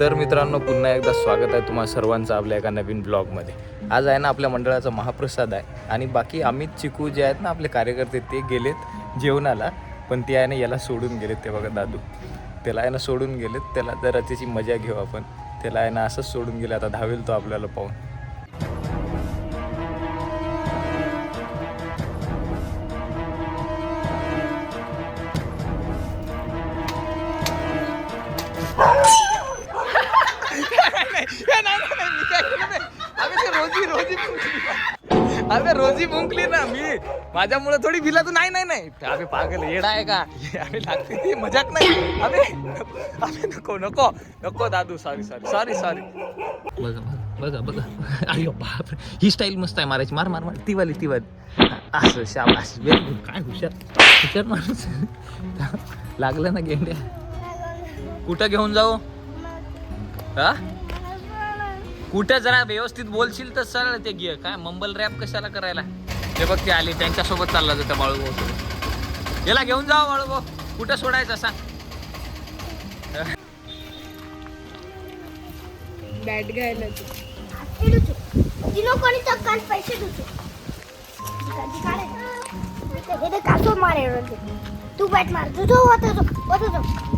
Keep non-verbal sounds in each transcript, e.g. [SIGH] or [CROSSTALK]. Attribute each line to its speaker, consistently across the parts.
Speaker 1: तर मित्रांनो पुन्हा एकदा स्वागत आहे तुम्हाला सर्वांचं आपल्या एका नवीन ब्लॉगमध्ये. आज आहे ना आपल्या मंडळाचा महाप्रसाद आहे आणि बाकी अमित चिकू जे आहेत ना आपले कार्यकर्ते ते गेलेत जेवणाला पण ते आहे ना याला सोडून गेलेत ते बघा दादू. त्याला आहे ना सोडून गेलेत त्याला जरा त्याची मजा घेऊ आपण. त्याला आहे ना असंच सोडून गेले आता धावेल तो आपल्याला पाहून. माझी मुंकली ना मी. माझ्यामुळे थोडी भिला तू नाही नाही नाही. अबे पागल येडा आहे का? अरे लागते ती मजाक नाही. अबे अबे नको नको. नको दादू सॉरी सॉरी सॉरी सॉरी बघा बघा बघा अरे बाप ही स्टाईल मस्त आहे मारायची. मार मार मार. ती वाली ती वाली. असं शाबास. वेरी गुड काय हुशार हुशार माणूस लागलं ना गेंड्या. कुठं घेऊन जाऊ? हा? कुठं जरा व्यवस्थित बोलशील तर सरळ ते घे. काय मंबल रॅप कशाला करायला? ते बघ ते आली त्यांच्यासोबत चालला जातं बाळूभाऊ सोबत याला घेऊन जा हो बाळूभाऊ. कुठं सोडायचं असा
Speaker 2: बॅट घ्यायला तू.
Speaker 3: पैसे तू. बॅट मार. तुझं तो होतो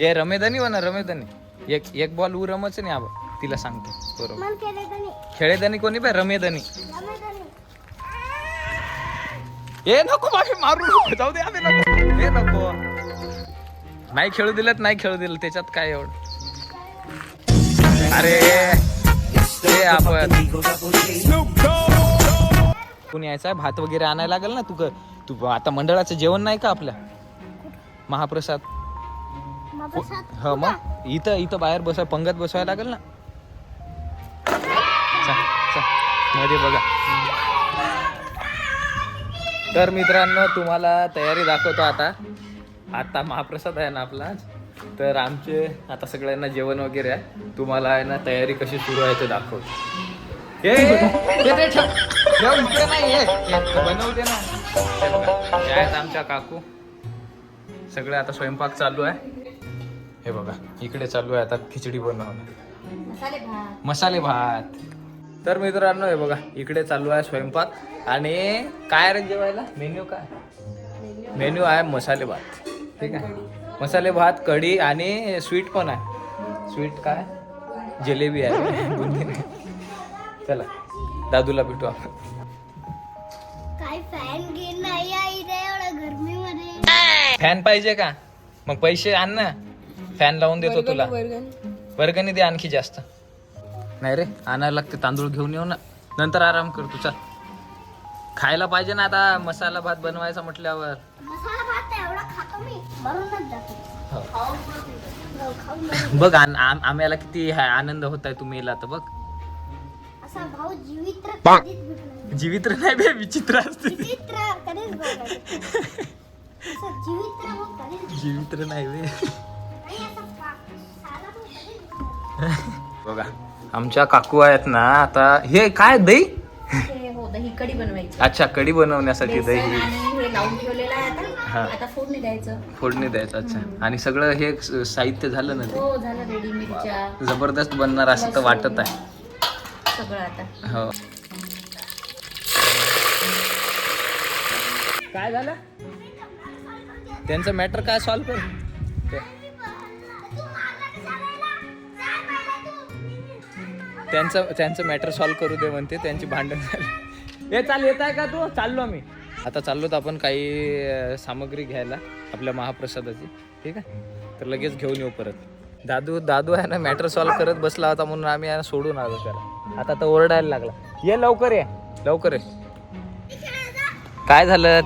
Speaker 1: ए रमेदानी म्हणा रमेदानी. एक एक बॉल ऊ रमच नाही आबा. तिला सांगतो. बरोबर. खेळेदानी. कोणी बाय रमेदानी. ए नको मागे मारू. नको जाऊ दे आम्ही नको. ए नको. नाही खेळू दिलं नाही खेळू दिलं त्याच्यात काय एवढं? अरे ते आपण. कोणी यायचं आहे भात वगैरे आणायला लागेल ना तू क- तू आता मंडळाचं जेवण नाही का आपल्या महाप्रसाद
Speaker 3: महाप्रसाद
Speaker 1: हो मग इथं इथं बाहेर बसवाय पंगत बसवायला लागेल ना मध्ये बघा तर मित्रांनो तुम्हाला तयारी दाखवतो आता आता महाप्रसाद आहे ना आपला. तर आमचे आता सगळ्यांना जेवण वगैरे आहे तुम्हाला आहे ना तयारी कशी सुरू आहे ते दाखवतो इकडे नाही बनवते ना. आहेत आमच्या काकू. सगळे आता स्वयंपाक चालू आहे. हे बघा इकडे चालू आहे आता खिचडी बनवणं. मसाले भात. तर मित्रांनो हे बघा इकडे चालू आहे स्वयंपाक. आणि काय रे जेवायला? मेन्यू काय? मेन्यू आहे मसाले भात. ठीक आहे. मसाले भात कढी आणि स्वीट पण आहे. स्वीट काय? जिलेबी आहे. [LAUGHS] बुंदी नाही चला. दादूला भेटू आपण.
Speaker 3: काय फॅन घे नाही आहे इथे एवढ्या गरमीमध्ये.
Speaker 1: फॅन पाहिजे का? मग पैसे आण ना. फॅन लावून देतो तुला.
Speaker 2: वर्गण.
Speaker 1: वर्गणी दे आणखी जास्त. नाही रे आणायला लागते तांदूळ घेऊन येऊ ना. नंतर आराम कर तू चल. खायला पाहिजे ना आता मसाला भात बनवायचा म्हटल्यावर.
Speaker 3: मसाला भात नाही, एवढा खातो मी भरूनच जातो.
Speaker 1: हो.
Speaker 3: खाऊन.
Speaker 1: बघ आम- आम्हाला किती हा- आनंद होत आहे तुम्ही येला तर बघ.
Speaker 3: असा भाऊ जीवित कधीच भेटला
Speaker 1: जीवित नाही बे विचित्र असते
Speaker 3: जीवित कधीच भेटला असं जीवित भाऊ कधीच
Speaker 1: जीवित नाही बे.
Speaker 3: नाही असं पा- साला भाऊ कधीच भेटला.
Speaker 1: बघा आमच्या काकू आहेत ना आता हे काय दही?
Speaker 4: हे हो दही कढी बनवायची.
Speaker 1: अच्छा कढी बनवण्यासाठी
Speaker 4: बेसन
Speaker 1: दही
Speaker 4: आणि हे लावून ठेवलेलं आहे
Speaker 1: हा.
Speaker 4: आता आता फोडणी द्यायचं.
Speaker 1: फोडणी द्यायचं अच्छा. आणि सगळं हे स- साहित्य झालं ना ते?
Speaker 4: हो झालं रेडी मिरच्या.
Speaker 1: जबरदस्त बनणार असं तर वाटत आहे.
Speaker 4: सगळं आता.
Speaker 1: हो. काय झालं? त्यांचं मॅटर काय सॉल्व कर? ते- त्यांचं त्यांचं मॅटर सॉल्व करू दे म्हणते त्यांची भांडण झाली. हे चाल येत आहे का तू? चाललो आम्ही आता चाललोत आपण काही सामग्री घ्यायला आपल्या महाप्रसादाची. ठीक आहे? तर लगेच घेऊन येऊ परत. दादू दादू आहे ना मॅटर सॉल्व करत बसला होता म्हणून आम्ही सोडून आलो त्याला. आता तर ओरडायला लागला. ये लवकर ये. लवकर ये. काय झालं?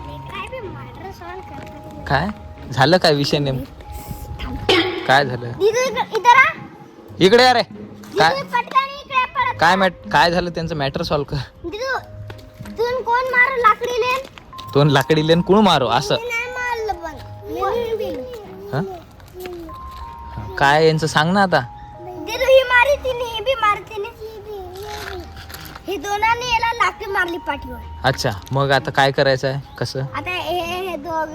Speaker 3: काय
Speaker 1: झालं काय विषय नेम काय झालं?
Speaker 3: इकडे
Speaker 1: अरे काय? काय मॅट काय झालं त्यांचं मॅटर सॉल्व्ह कर? दोन लाकडी लेन? कोण मारो? असं. काय यांचं सांग ना आता.
Speaker 3: हे याला लाकडी मारली पाठीवर.
Speaker 1: अच्छा मग आता काय करायचं आहे? कसं?
Speaker 3: आता हे हे दोघ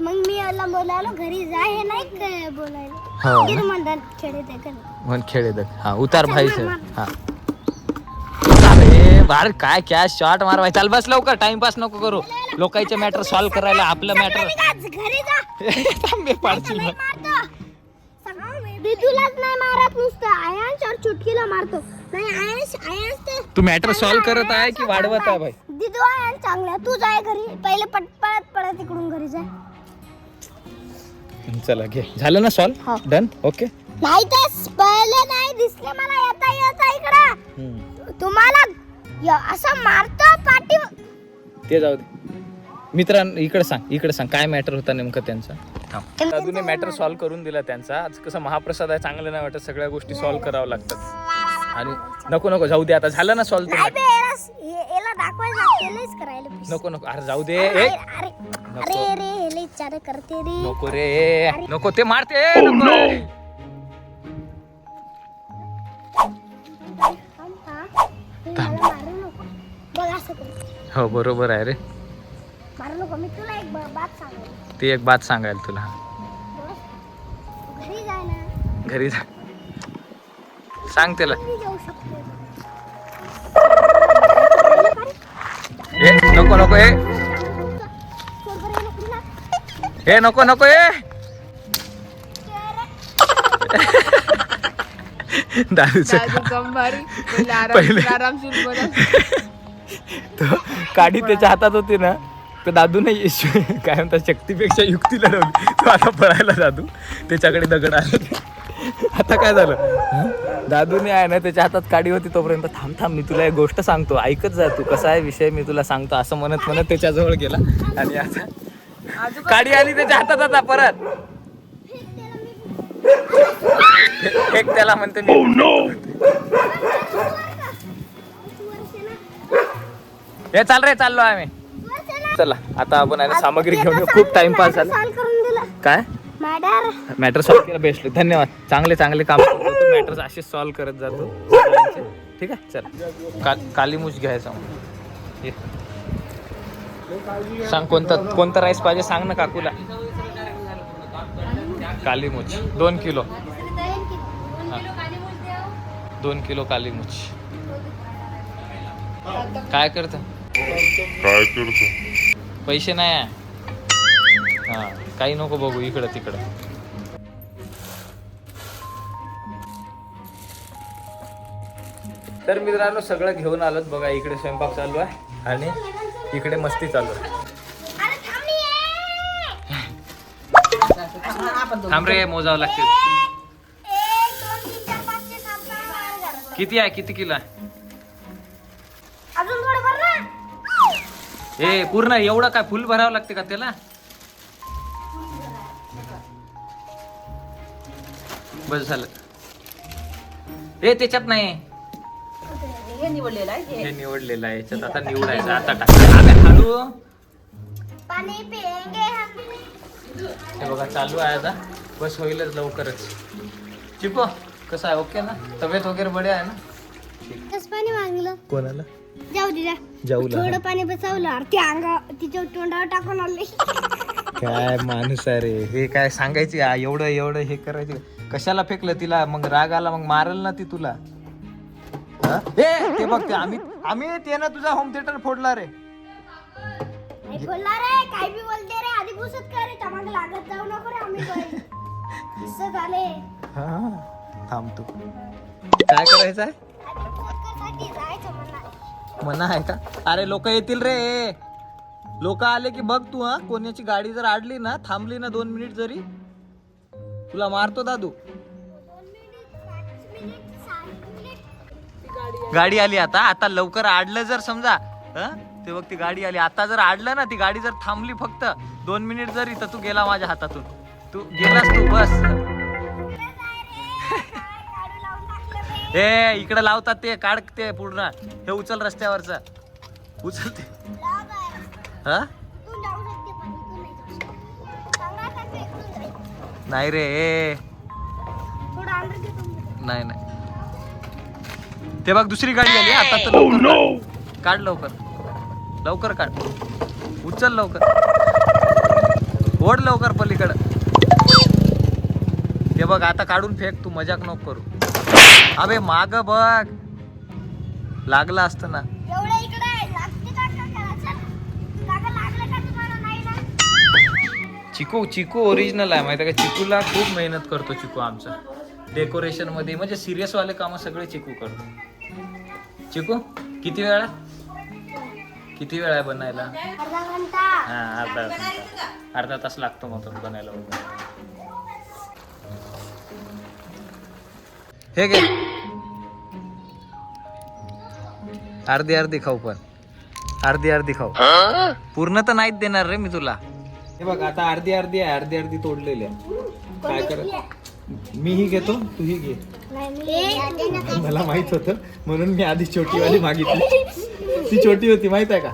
Speaker 3: मग मी याला बोलावलं घरी जा हे नाही बोलायला.
Speaker 1: हो ना?
Speaker 3: म्हणतात खेळे ते कर
Speaker 1: म्हण खेळ दे. हा उतार भाई
Speaker 3: मार.
Speaker 1: हा. अरे बार काय कॅश शॉट मार भाई चाल बस लवकर. टाइमपास नको करू. लोकांचे मॅटर सॉल्व्ह करायला आपलं मॅटर
Speaker 3: घरी जा [LAUGHS]
Speaker 1: थांबे पाडशील.
Speaker 3: नाही
Speaker 1: मग.
Speaker 3: मारतो दिदूलाच नाही मारत नुसतं. चुटकीला मारतो. नाही ते
Speaker 1: तू मॅटर सॉल्व्ह करत आहे की वाढवत आहे भाई?
Speaker 3: दिदू आयांश चांगला तू जाय घरी. पहिले पट पळत पळत इकडून घरी जा.
Speaker 1: चला घे. झालं ना. सॉल्व्ह डन ओके
Speaker 3: नाही तर पहिले नाही दिसले मला. येता येता इकडं. तुम्हाला असं मारतो पाठी
Speaker 1: ते जाऊ दे. मित्रांनो इकडे सांग इकडे सांग. काय मॅटर होता नेमकं त्यांचा? दादूने मॅटर सॉल्व्ह करून दिला त्यांचा. आज कसं महाप्रसाद आहे चांगलं नाही वाटत. सगळ्या गोष्टी सॉल्व्ह करावं लागतात. आणि नको नको जाऊ दे आता झालं ना
Speaker 3: हे- please.
Speaker 1: नको नको अरे जाऊ दे
Speaker 3: अरे
Speaker 1: ए,
Speaker 3: अरे अरे रे हेले इच्छा करते रे.
Speaker 1: नको रे नको ते मारते नको.
Speaker 3: थांब हा. तू मला मारू नको. बघ असं कर.
Speaker 1: हो बरोबर आहे रे.
Speaker 3: मारू नको मी तुला एक ब- बात सांगतो
Speaker 1: ती एक बात सांगायला तुला.
Speaker 3: घरी
Speaker 1: जा. सांग त्याला. ए नको नको
Speaker 3: लाग.
Speaker 1: ए नको नको ए. दारूचं पहिले तो काडी त्याच्या हातात होती ना तर दादू नाही येशू काय म्हणतात शक्तीपेक्षा युक्ती लढवली. तो आता पळायला दादू. त्याच्याकडे दगड आले. आता काय झालं? हं? दादूने आहे ना त्याच्या हातात काडी होती तोपर्यंत. थांब थांब मी तुला एक गोष्ट सांगतो. ऐकत जा तू. कसा आहे विषय मी तुला सांगतो. असं म्हणत म्हणत त्याच्याजवळ गेला. आणि आता काडी आली त्याच्या हातात आता परत. एक त्याला म्हणते मी. हे चाल रे चाललो आम्ही. चला आता आपण आहे ना सामग्री घेऊन येऊ. खूप टाइमपास झाला.
Speaker 3: सॉल्व करून दिलं.
Speaker 1: काय? मॅटर सॉल्व्ह केलं बेस्ट धन्यवाद. चांगले चांगले काम. मॅटर्स असे सॉल्व्ह करत जातो. ठीक आहे? चल. का कालीमुछ घ्यायचा. सांग कोणता कोणता राईस पाहिजे सांग ना काकूला. कालीमुछ. दोन किलो. दोन किलो कालीमुछ. काय करत?
Speaker 5: काय करतो?
Speaker 1: पैसे नाही आहे. हा. काही नको बघू इकडं तिकडं. तर मित्रांनो सगळं घेऊन आलोत बघा इकडे स्वयंपाक चालू आहे आणि इकडे मस्ती चालू आहे.
Speaker 3: अरे थांब नी ये.
Speaker 1: थांब रे मोजावं लागते. किती आहे? किती किलो आहे? ए पूर्ण एवढं काय फुल भरावं लागते का त्याला? बस झालं. ए त्याच्यात नाही.
Speaker 4: हे निवडलेलं आहे हे.
Speaker 1: हे निवडलेलं आहे याच्यात आता निवडायचं. आता टाका अबे, हळू
Speaker 3: पाणी पिएंगे हम
Speaker 1: हे बघा चालू आहे आता. बस होईलच लवकरच. चिपो कसं आहे? ओके ना? तब्येत वगैरे बडे आहे ना?
Speaker 3: कस पाणी मागलं.
Speaker 1: कोणाला?
Speaker 3: जाऊ दिला
Speaker 1: जाऊला.
Speaker 3: थोडं पाणी बचावलं अरे ते अंगा तिच्या तोंडावर टाकून आले
Speaker 1: काय माणूस आहे रे. हे काय सांगायची? आ, एवढं एवढं हे करायचं. कशाला फेकलं तिला? मग राग आला मग मारल ना ती तुला. हा? ए, ते बघ ते आम्ही आम्ही ते ना तुझा होम थिएटर फोडला रे.
Speaker 3: नाही बोलला रे काय बी बोलते रे आधी पुसत का रे टमाक लागत जाऊ नको रे आम्ही पण. असं झाले.
Speaker 1: हा थांब तू. काय करायचं आहे?
Speaker 3: आधी खोदकासाठी जायचं म्हणा
Speaker 1: मना आहे का? अरे लोक येतील रे. लोक आले की बघ तू हा. कोणाची गाडी जर आडली ना थांबली ना दोन मिनिट जरी तुला मारतो दादू. गाडी आली आता. आता लवकर आडलं जर समजा हं? ते बघ ती गाडी आली. आता जर आडलं ना ती गाडी जर थांबली फक्त दोन मिनिट जरी तर तू गेला माझ्या हातातून. तू गेलास तू बस. [LAUGHS] ए इकडे लावतात ते काढ ते पूर्ण. हे उचल रस्त्यावरच. उचल ते. हा?
Speaker 3: नाही
Speaker 1: रे नाही नाही. ते बघ दुसरी गाडी आली. आता तर लवकर काढ. काढ लवकर. लवकर काढ. उचल लवकर. ओढ लवकर पलीकडं. ते बघ आता काढून फेक तू मजाक नको करू. अबे माग बघ. लागला असतं ना.
Speaker 3: एवढं इकडे आहे. लागते का का करायचं? काका लागलं का तुम्हाला? नाही ना?
Speaker 1: चिकू चिकू ओरिजिनल आहे. माहिती आहे का? चिकूला खूप मेहनत करतो चिकू आमचा. डेकोरेशनमध्ये. म्हणजे सिरियस वाले काम सगळे चिकू करतो चिकू किती वेळ किती वेळ आहे बनायला? हा अर्धा घंटा. अर्धा तास लागतो मग बनायला. हे घे. अर्धी अर्धी खाऊ पण. अर्धी अर्धी खाऊ. पूर्ण तर नाहीच देणार रे मी तुला. हे बघ आता अर्धी अर्धी आहे अर्धी अर्धी तोडलेली आहे. काय कर मीही घेतो तूही घे.
Speaker 3: नाही
Speaker 1: मला माहीत होतं म्हणून मी आधी छोटी वाली मागितली. ती छोटी होती माहीत आहे का?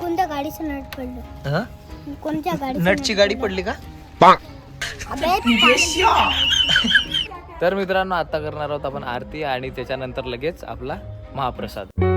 Speaker 3: कोणत्या गाडीचं नट पडलं?
Speaker 1: हं?
Speaker 3: कोणत्या गाडीचं
Speaker 1: नटची गाडी पडली? का? तर मित्रांनो आता करणार आहोत आपण आरती आणि त्याच्यानंतर लगेच आपला महाप्रसाद.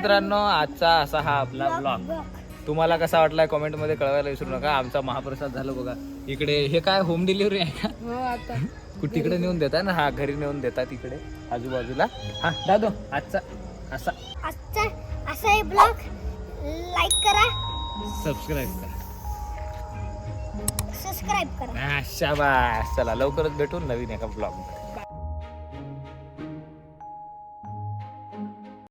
Speaker 1: मित्रांनो आजचा असा हा आपला ब्लॉग तुम्हाला कसा वाटलाय कमेंटमध्ये कळवायला विसरू नका. आमचा महाप्रसाद झाला बघा. इकडे हे काय होम डिलिव्हरी आहे का?
Speaker 2: हो [LAUGHS]
Speaker 1: कुठे तिकडे नेऊन देताय ना? हा घरी नेऊन देतात इकडे आजूबाजूला. हा दादो आजचा असा.
Speaker 3: आजचा असा हे ब्लॉग लाईक करा.
Speaker 1: सबस्क्राईब करा.
Speaker 3: सबस्क्राईब करा.
Speaker 1: हा, शाबास. चला लवकरच भेटून नवीन एका ब्लॉग